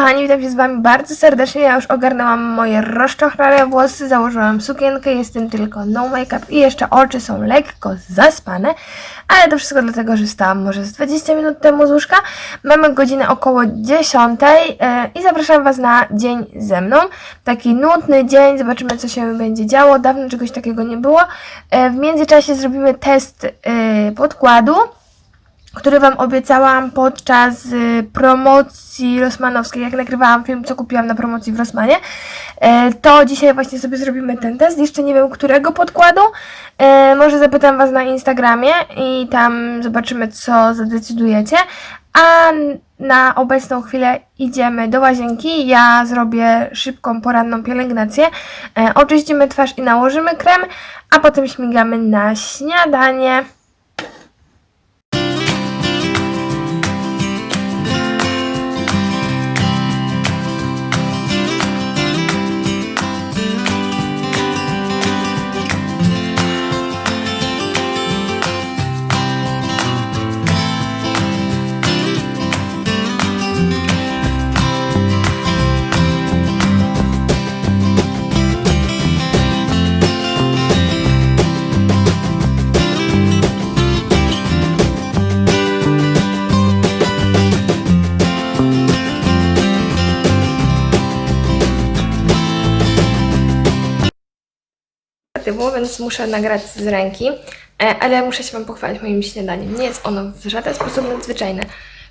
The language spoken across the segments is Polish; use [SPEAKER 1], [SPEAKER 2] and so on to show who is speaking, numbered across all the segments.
[SPEAKER 1] kochani, witam się z Wami bardzo serdecznie. Ja już ogarnęłam moje rozczochrane włosy, założyłam sukienkę, jestem tylko no make-up i jeszcze oczy są lekko zaspane, ale to wszystko dlatego, że wstałam może z 20 minut temu z łóżka. Mamy godzinę około 10 e, i zapraszam Was na dzień ze mną. Taki nudny dzień, zobaczymy co się będzie działo. Dawno czegoś takiego nie było. E, w międzyczasie zrobimy test e, podkładu który Wam obiecałam podczas y, promocji Rosmanowskiej, jak nagrywałam film, co kupiłam na promocji w Rosmanie, e, to dzisiaj właśnie sobie zrobimy ten test. Jeszcze nie wiem, którego podkładu. E, Może zapytam Was na Instagramie i tam zobaczymy, co zadecydujecie. A na obecną chwilę idziemy do łazienki. Ja zrobię szybką poranną pielęgnację. E, Oczyścimy twarz i nałożymy krem, a potem śmigamy na śniadanie. Więc muszę nagrać z ręki, E, ale muszę się Wam pochwalić moim śniadaniem. Nie jest ono w żaden sposób nadzwyczajne,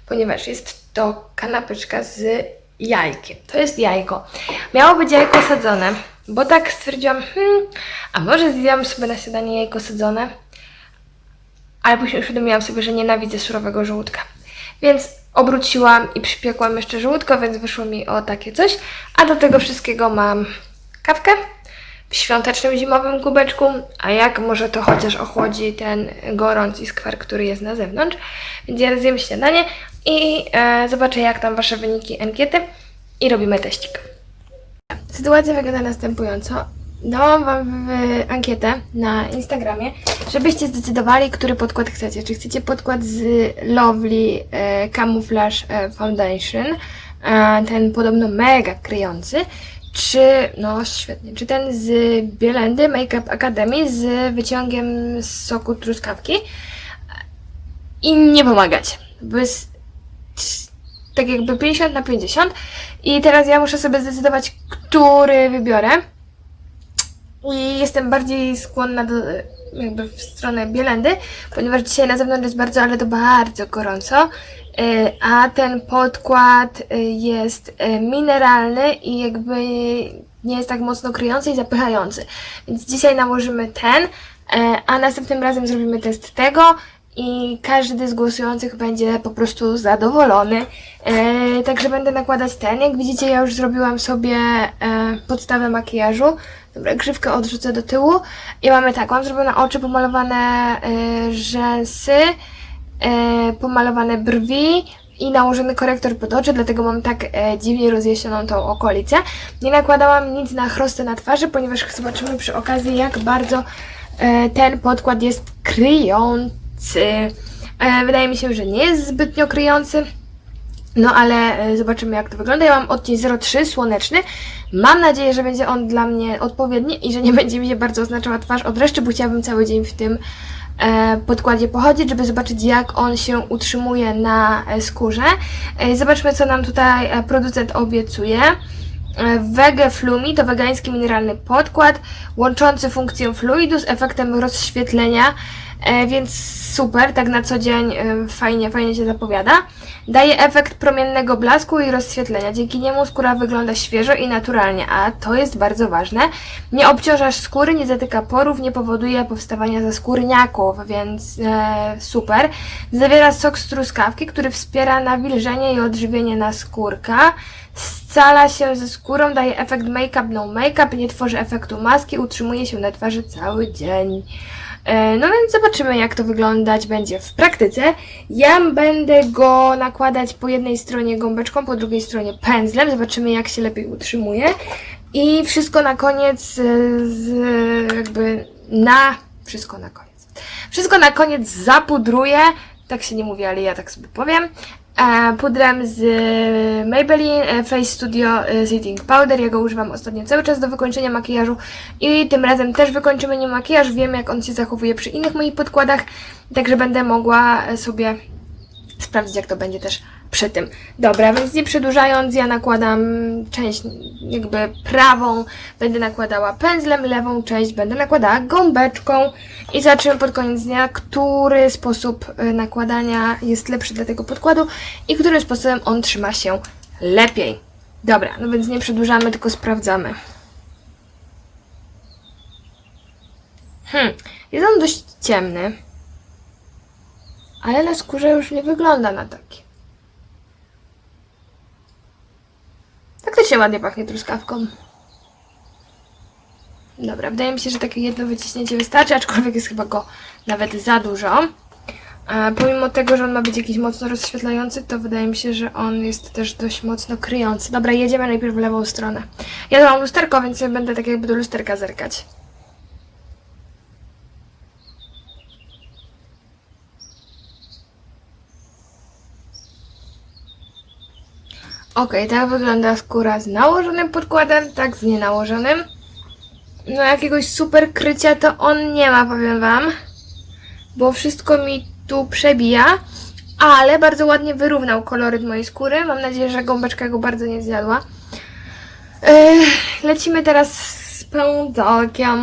[SPEAKER 1] ponieważ jest to kanapeczka z jajkiem. To jest jajko. Miało być jajko sadzone, bo tak stwierdziłam, hmm, a może zjadłam sobie na śniadanie jajko sadzone? Ale później uświadomiłam sobie, że nienawidzę surowego żołódka. Więc obróciłam i przypiekłam jeszcze żołódko, więc wyszło mi o takie coś. A do tego wszystkiego mam kawkę w świątecznym zimowym kubeczku, a jak może to chociaż ochłodzi ten gorąc i skwar, który jest na zewnątrz. Więc ja zjem śniadanie i e, zobaczę jak tam Wasze wyniki ankiety i robimy teścik. Sytuacja wygląda następująco. Dałam Wam w ankietę na Instagramie, żebyście zdecydowali, który podkład chcecie. Czy chcecie podkład z Lovely e, Camouflage e, Foundation, e, ten podobno mega kryjący, czy, no świetnie, czy ten z Bielendy Makeup Academy z wyciągiem z soku truskawki i nie pomagać, bo jest tak jakby 50 na 50 i teraz ja muszę sobie zdecydować, który wybiorę. I jestem bardziej skłonna do, jakby w stronę Bielendy, ponieważ dzisiaj na zewnątrz jest bardzo, ale to bardzo gorąco, E, a ten podkład e, jest e, mineralny i jakby nie jest tak mocno kryjący i zapychający. Więc dzisiaj nałożymy ten, a następnym razem zrobimy test tego i każdy z głosujących będzie po prostu zadowolony. Także będę nakładać ten. Jak widzicie, ja już zrobiłam sobie podstawę makijażu. Grzywkę odrzucę do tyłu. I mamy tak, mam zrobione oczy, pomalowane e, rzęsy, e, pomalowane brwi i nałożony korektor pod oczy, dlatego mam tak e, dziwnie rozjaśnioną tą okolicę. Nie nakładałam nic na chrostę na twarzy, ponieważ zobaczymy przy okazji, jak bardzo ten podkład jest kryjący. Wydaje mi się, że nie jest zbytnio kryjący. No ale e, zobaczymy jak to wygląda. Ja mam odcień 03 słoneczny. Mam nadzieję, że będzie on dla mnie odpowiedni i że nie będzie mi się bardzo oznaczała twarz od reszty, bo chciałabym cały dzień w tym e, podkładzie pochodzić, żeby zobaczyć jak on się utrzymuje na e, skórze. Zobaczmy co nam tutaj producent obiecuje. Wege Flumi to wegański mineralny podkład łączący funkcję fluidu z efektem rozświetlenia, więc super, tak na co dzień e, fajnie, fajnie się zapowiada. Daje efekt promiennego blasku i rozświetlenia, dzięki niemu skóra wygląda świeżo i naturalnie, a to jest bardzo ważne. Nie obciążasz skóry, nie zatyka porów, nie powoduje powstawania zaskórniaków, więc e, super. Zawiera sok z truskawki, który wspiera nawilżenie i odżywienie naskórka. Scala się ze skórą, daje efekt make-up, no make-up, nie tworzy efektu maski, utrzymuje się na twarzy cały dzień. E, No więc zobaczymy, jak to wyglądać będzie w praktyce. Ja będę go nakładać po jednej stronie gąbeczką, po drugiej stronie pędzlem. Zobaczymy, jak się lepiej utrzymuje. I wszystko na koniec, e, z, jakby na. Wszystko na koniec. Wszystko na koniec zapudruję. Tak się nie mówi, ale ja tak sobie powiem. E, pudrem z Maybelline e, Face Studio e, Setting Powder. Ja go używam ostatnio cały czas do wykończenia makijażu i tym razem też wykończymy nim makijaż. Wiem jak on się zachowuje przy innych moich podkładach, także będę mogła e, sobie sprawdzić, jak to będzie też przy tym. Dobra, więc nie przedłużając, ja nakładam część jakby prawą, będę nakładała pędzlem, lewą część będę nakładała gąbeczką i zobaczymy pod koniec dnia, który sposób y, nakładania jest lepszy dla tego podkładu i którym sposobem on trzyma się lepiej. Dobra, no więc nie przedłużamy, tylko sprawdzamy. Hmm, jest on dość ciemny. Ale na skórze już nie wygląda na taki. Faktycznie ładnie pachnie truskawką. Dobra, wydaje mi się, że takie jedno wyciśnięcie wystarczy, aczkolwiek jest chyba go nawet za dużo. A pomimo tego, że on ma być jakiś mocno rozświetlający, to wydaje mi się, że on jest też dość mocno kryjący. Dobra, jedziemy najpierw w lewą stronę. Ja mam lusterko, więc będę tak jakby do lusterka zerkać. Ok, tak wygląda skóra z nałożonym podkładem, tak z nienałożonym. No jakiegoś super krycia to on nie ma, powiem wam. Bo wszystko mi tu przebija. Ale bardzo ładnie wyrównał koloryt mojej skóry. Mam nadzieję, że gąbeczka go bardzo nie zjadła. Yy, lecimy teraz z pędzelkiem.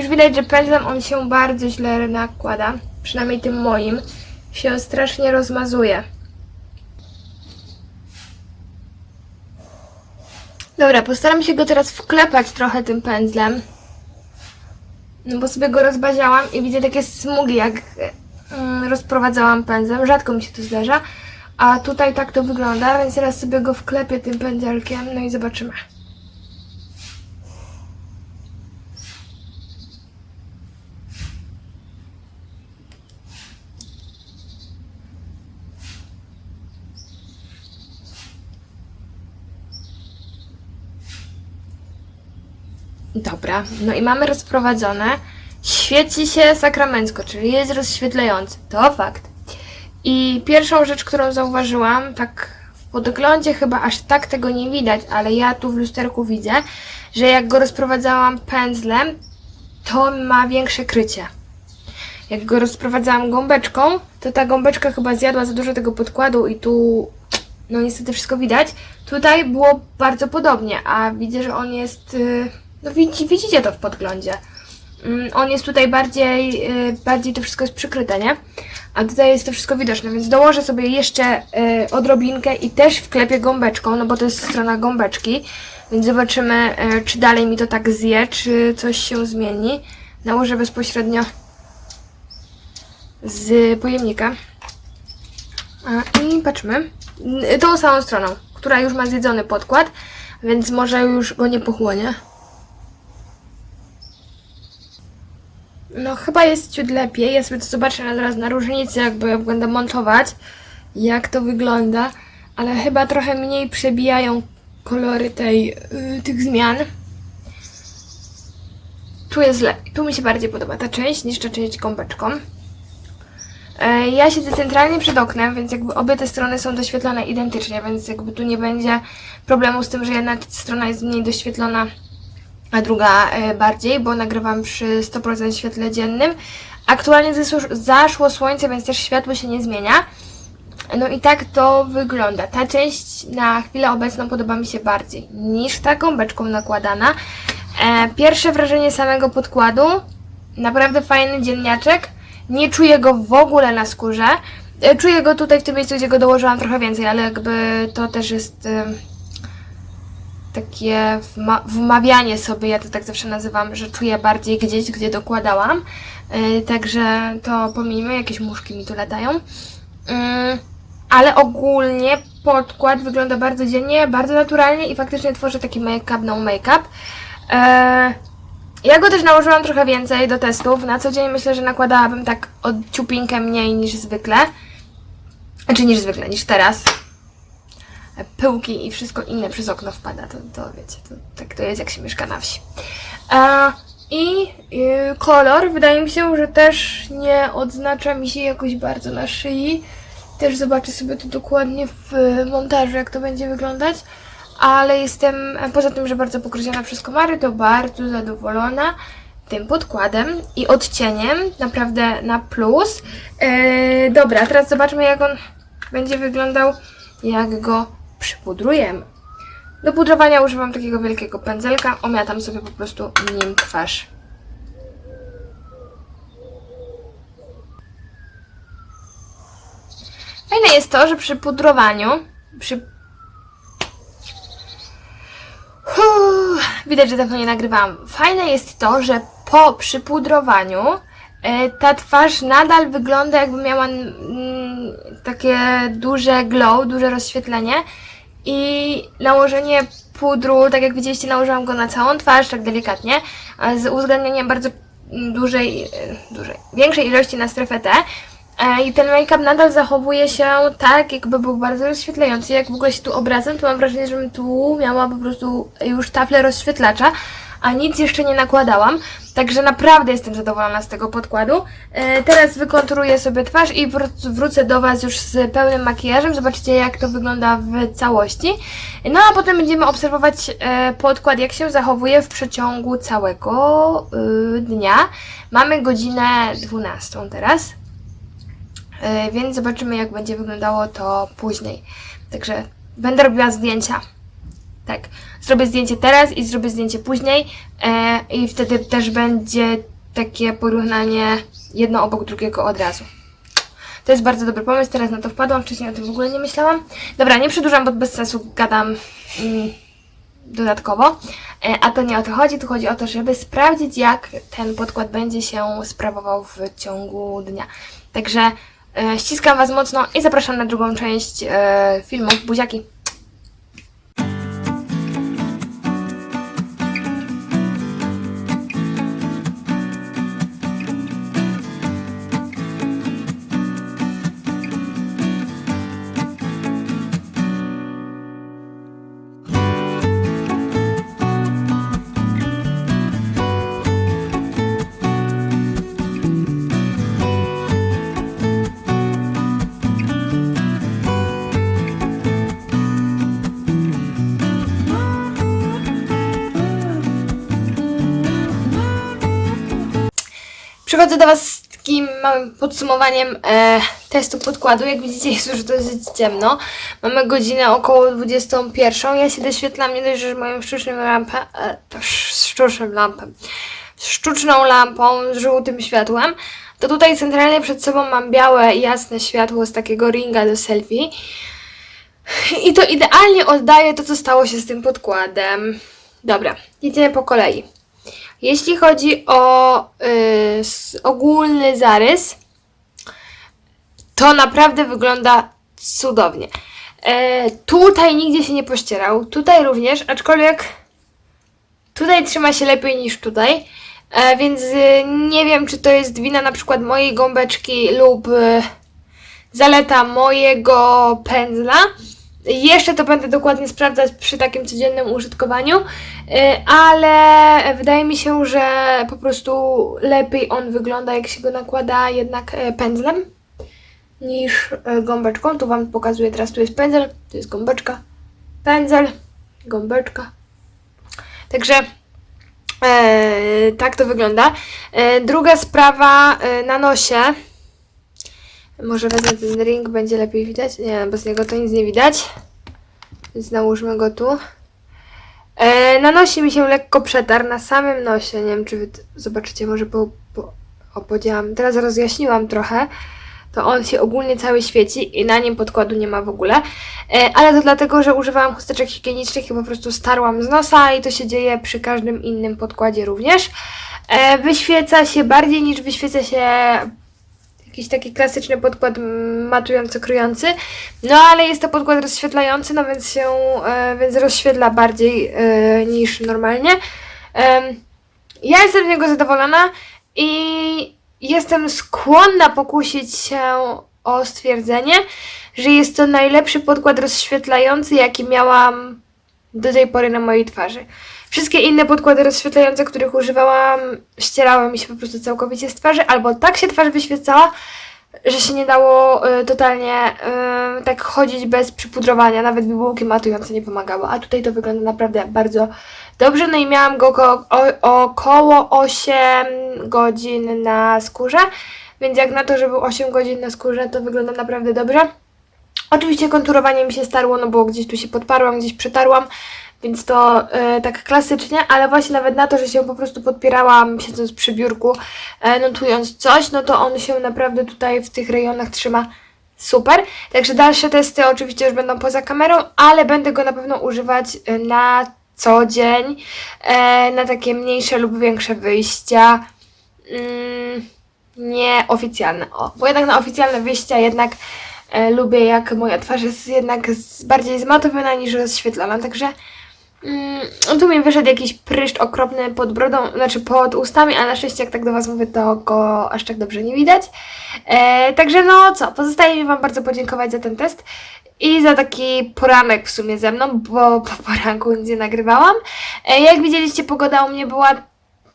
[SPEAKER 1] Już widać, że pędzlem on się bardzo źle nakłada. Przynajmniej tym moim. Się strasznie rozmazuje. Dobra, postaram się go teraz wklepać trochę tym pędzlem. No bo sobie go rozbaziałam i widzę takie smugi, jak mm, rozprowadzałam pędzlem. Rzadko mi się to zdarza. A tutaj tak to wygląda, więc teraz sobie go wklepię tym pędzelkiem, no i zobaczymy. Dobra, no i mamy rozprowadzone. Świeci się sakramencko, czyli jest rozświetlający. To fakt. I pierwszą rzecz, którą zauważyłam, tak w podglądzie chyba aż tak tego nie widać, ale ja tu w lusterku widzę, że jak go rozprowadzałam pędzlem, to ma większe krycie. Jak go rozprowadzałam gąbeczką, to ta gąbeczka chyba zjadła za dużo tego podkładu i tu no niestety wszystko widać. Tutaj było bardzo podobnie, a widzę, że on jest... y, No widzi, widzicie to w podglądzie. Mm, On jest tutaj bardziej, y, bardziej to wszystko jest przykryte, nie? A tutaj jest to wszystko widoczne, więc dołożę sobie jeszcze y, odrobinkę i też wklepię gąbeczką, no bo to jest strona gąbeczki. Więc zobaczymy, y, czy dalej mi to tak zje, czy coś się zmieni. Nałożę bezpośrednio z pojemnika. I patrzmy. Tą samą stroną, która już ma zjedzony podkład, więc może już go nie pochłonie. No chyba jest ciut lepiej. Ja sobie to zobaczę zaraz na różnicy, jakby jak będę montować, jak to wygląda. Ale chyba trochę mniej przebijają kolory tej, yy, tych zmian. Tu jest lepiej. Tu mi się bardziej podoba ta część niż ta część gąbeczką. E, Ja siedzę centralnie przed oknem, więc jakby obie te strony są doświetlone identycznie, więc jakby tu nie będzie problemu z tym, że jedna strona jest mniej doświetlona, a druga e, bardziej, bo nagrywam przy 100% świetle dziennym. Aktualnie zaszło słońce, więc też światło się nie zmienia. No i tak to wygląda. Ta część na chwilę obecną podoba mi się bardziej niż ta gąbeczką nakładana. E, pierwsze wrażenie samego podkładu. Naprawdę fajny dzienniaczek. Nie czuję go w ogóle na skórze. E, Czuję go tutaj w tym miejscu, gdzie go dołożyłam trochę więcej, ale jakby to też jest takie wma- wmawianie sobie, ja to tak zawsze nazywam, że czuję bardziej gdzieś, gdzie dokładałam. E, Także to pomijmy, jakieś muszki mi tu latają. Mm, ale ogólnie podkład wygląda bardzo dziennie, bardzo naturalnie i faktycznie tworzy taki make-up, no make-up. E, ja go też nałożyłam trochę więcej do testów. Na co dzień myślę, że nakładałabym tak od ciupinkę mniej niż zwykle. Znaczy niż zwykle, niż teraz. E, Pyłki i wszystko inne przez okno wpada, to, to wiecie, to, tak to jest jak się mieszka na wsi. E, I yy, kolor, wydaje mi się, że też nie odznacza mi się jakoś bardzo na szyi. Też zobaczę sobie to dokładnie w y, montażu, jak to będzie wyglądać. Ale jestem, e, poza tym, że bardzo pokryziona przez komary, to bardzo zadowolona tym podkładem i odcieniem. Naprawdę na plus. Yy, dobra, teraz zobaczmy, jak on będzie wyglądał, jak go przypudrujemy. Do pudrowania używam takiego wielkiego pędzelka. Omiatam sobie po prostu nim twarz. Fajne jest to, że przy pudrowaniu, przy... Widać, że dawno nie nagrywałam. Fajne jest to, że po przypudrowaniu e, ta twarz nadal wygląda jakby miała takie duże glow, duże rozświetlenie i nałożenie pudru, tak jak widzieliście, nałożyłam go na całą twarz, tak delikatnie, z uwzględnieniem bardzo dużej, e, dużej, większej ilości na strefę T. E, I ten make-up nadal zachowuje się tak, jakby był bardzo rozświetlający. Jak w ogóle się tu obracam, to mam wrażenie, żebym tu miała po prostu już taflę rozświetlacza, a nic jeszcze nie nakładałam. Także naprawdę jestem zadowolona z tego podkładu. E, teraz wykonturuję sobie twarz i wró- wrócę do Was już z pełnym makijażem. Zobaczycie, jak to wygląda w całości. No a potem będziemy obserwować e, podkład, jak się zachowuje w przeciągu całego y, dnia. Mamy godzinę 12 teraz. E, więc zobaczymy, jak będzie wyglądało to później. Także będę robiła zdjęcia. Tak, zrobię zdjęcie teraz i zrobię zdjęcie później e, i wtedy też będzie takie porównanie jedno obok drugiego od razu. To jest bardzo dobry pomysł, teraz na to wpadłam, wcześniej o tym w ogóle nie myślałam. Dobra, nie przedłużam, bo bez sensu gadam mm, dodatkowo, e, a to nie o to chodzi, tu chodzi o to, żeby sprawdzić, jak ten podkład będzie się sprawował w ciągu dnia. Także e, ściskam Was mocno i zapraszam na drugą część e, filmu. Buziaki! Przychodzę do Was z takim małym podsumowaniem e, testu podkładu. Jak widzicie, jest już dosyć ciemno. Mamy godzinę około 21. Ja się doświetlam nie dość, że moją sztuczną lampę, e, to sz- sztuczną lampę, sztuczną lampą z żółtym światłem, to tutaj centralnie przed sobą mam białe, jasne światło z takiego ringa do selfie. I to idealnie oddaje to, co stało się z tym podkładem. Dobra, jedziemy po kolei. Jeśli chodzi o y, ogólny zarys, to naprawdę wygląda cudownie. E, tutaj nigdzie się nie pościerał, tutaj również, aczkolwiek tutaj trzyma się lepiej niż tutaj, e, więc y, nie wiem, czy to jest wina na przykład mojej gąbeczki lub y, zaleta mojego pędzla. Jeszcze to będę dokładnie sprawdzać przy takim codziennym użytkowaniu, y, ale wydaje mi się, że po prostu lepiej on wygląda, jak się go nakłada jednak e, pędzlem niż e, gąbeczką. Tu Wam pokazuję teraz, tu jest pędzel, tu jest gąbeczka, pędzel, gąbeczka. Także e, tak to wygląda. Druga sprawa na nosie. Może wezmę ten ring, będzie lepiej widać. Nie, bez niego to nic nie widać. Więc nałóżmy go tu. E, na nosie mi się lekko przetarł, na samym nosie. Nie wiem, czy wy zobaczycie, może po, po, o, podziałam. Teraz rozjaśniłam trochę. To on się ogólnie cały świeci i na nim podkładu nie ma w ogóle. E, ale to dlatego, że używałam chusteczek higienicznych i po prostu starłam z nosa i to się dzieje przy każdym innym podkładzie również. E, wyświeca się bardziej niż wyświeca się jakiś taki klasyczny podkład matująco-kryjący. No ale jest to podkład rozświetlający, no więc się, e, więc rozświetla bardziej e, niż normalnie. Ja jestem z niego zadowolona i jestem skłonna pokusić się o stwierdzenie, że jest to najlepszy podkład rozświetlający, jaki miałam do tej pory na mojej twarzy. Wszystkie inne podkłady rozświetlające, których używałam, ścierały mi się po prostu całkowicie z twarzy, albo tak się twarz wyświecała, że się nie dało y, totalnie y, tak chodzić bez przypudrowania, nawet bibułki matujące nie pomagały, a tutaj to wygląda naprawdę bardzo dobrze, no i miałam go około, o, około 8 godzin na skórze, więc jak na to, że był 8 godzin na skórze, to wygląda naprawdę dobrze. Oczywiście konturowanie mi się starło, no bo gdzieś tu się podparłam, gdzieś przetarłam, więc to e, tak klasycznie, ale właśnie nawet na to, że się po prostu podpierałam siedząc przy biurku, e, notując coś, no to on się naprawdę tutaj w tych rejonach trzyma super. Także dalsze testy oczywiście już będą poza kamerą, ale będę go na pewno używać e, na co dzień, e, na takie mniejsze lub większe wyjścia. Mm, nieoficjalne. O, bo jednak na oficjalne wyjścia jednak lubię, jak moja twarz jest jednak bardziej zmatowiona niż rozświetlona, także mm, tu mi wyszedł jakiś pryszcz okropny pod brodą, znaczy pod ustami, ale na szczęście jak tak do Was mówię, to go aż tak dobrze nie widać. E, także no co, pozostaje mi Wam bardzo podziękować za ten test i za taki poranek w sumie ze mną, bo po poranku nic nie nagrywałam. E, jak widzieliście, pogoda u mnie była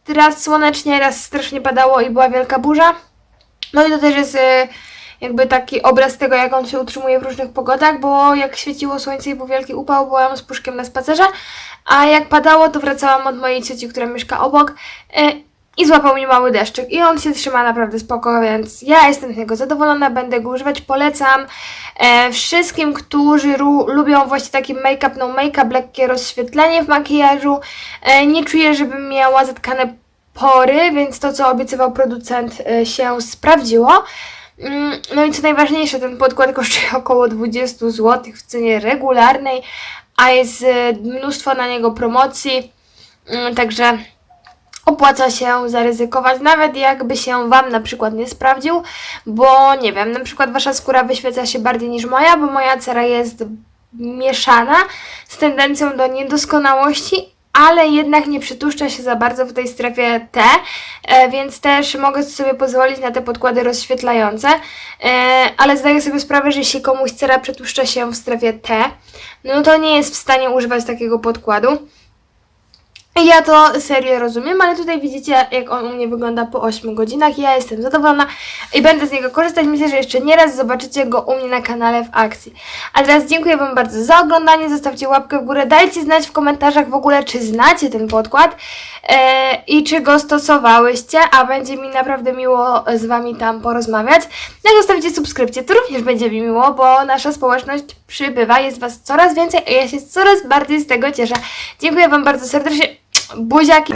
[SPEAKER 1] raz słonecznie, raz strasznie padało i była wielka burza. No i to też jest e, jakby taki obraz tego, jak on się utrzymuje w różnych pogodach, bo jak świeciło słońce i był wielki upał, byłam z puszkiem na spacerze, a jak padało, to wracałam od mojej cioci, która mieszka obok e, i złapał mnie mały deszczyk i on się trzyma naprawdę spoko, więc ja jestem z niego zadowolona, będę go używać, polecam e, wszystkim, którzy ru- lubią właśnie taki make-up, no make-up, lekkie rozświetlenie w makijażu, e, nie czuję, żebym miała zatkane pory, więc to, co obiecywał producent się sprawdziło. Mm, No i co najważniejsze, ten podkład kosztuje około 20 zł w cenie regularnej, a jest e, mnóstwo na niego promocji, Mm, także opłaca się zaryzykować, nawet jakby się Wam na przykład nie sprawdził, bo nie wiem, na przykład Wasza skóra wyświeca się bardziej niż moja, bo moja cera jest mieszana z tendencją do niedoskonałości, ale jednak nie przytłuszcza się za bardzo w tej strefie T, e, więc też mogę sobie pozwolić na te podkłady rozświetlające, e, ale zdaję sobie sprawę, że jeśli komuś cera przytłuszcza się w strefie T, no to nie jest w stanie używać takiego podkładu. Ja to serio rozumiem, ale tutaj widzicie, jak on u mnie wygląda po 8 godzinach. Ja jestem zadowolona i będę z niego korzystać. Myślę, że jeszcze nie raz zobaczycie go u mnie na kanale w akcji. A teraz dziękuję Wam bardzo za oglądanie. Zostawcie łapkę w górę. Dajcie znać w komentarzach w ogóle, czy znacie ten podkład e, i czy go stosowałyście, a będzie mi naprawdę miło z Wami tam porozmawiać. Jak zostawicie subskrypcję, to również będzie mi miło, bo nasza społeczność przybywa, jest Was coraz więcej, a ja się coraz bardziej z tego cieszę. Dziękuję Wam bardzo serdecznie. Buziaki!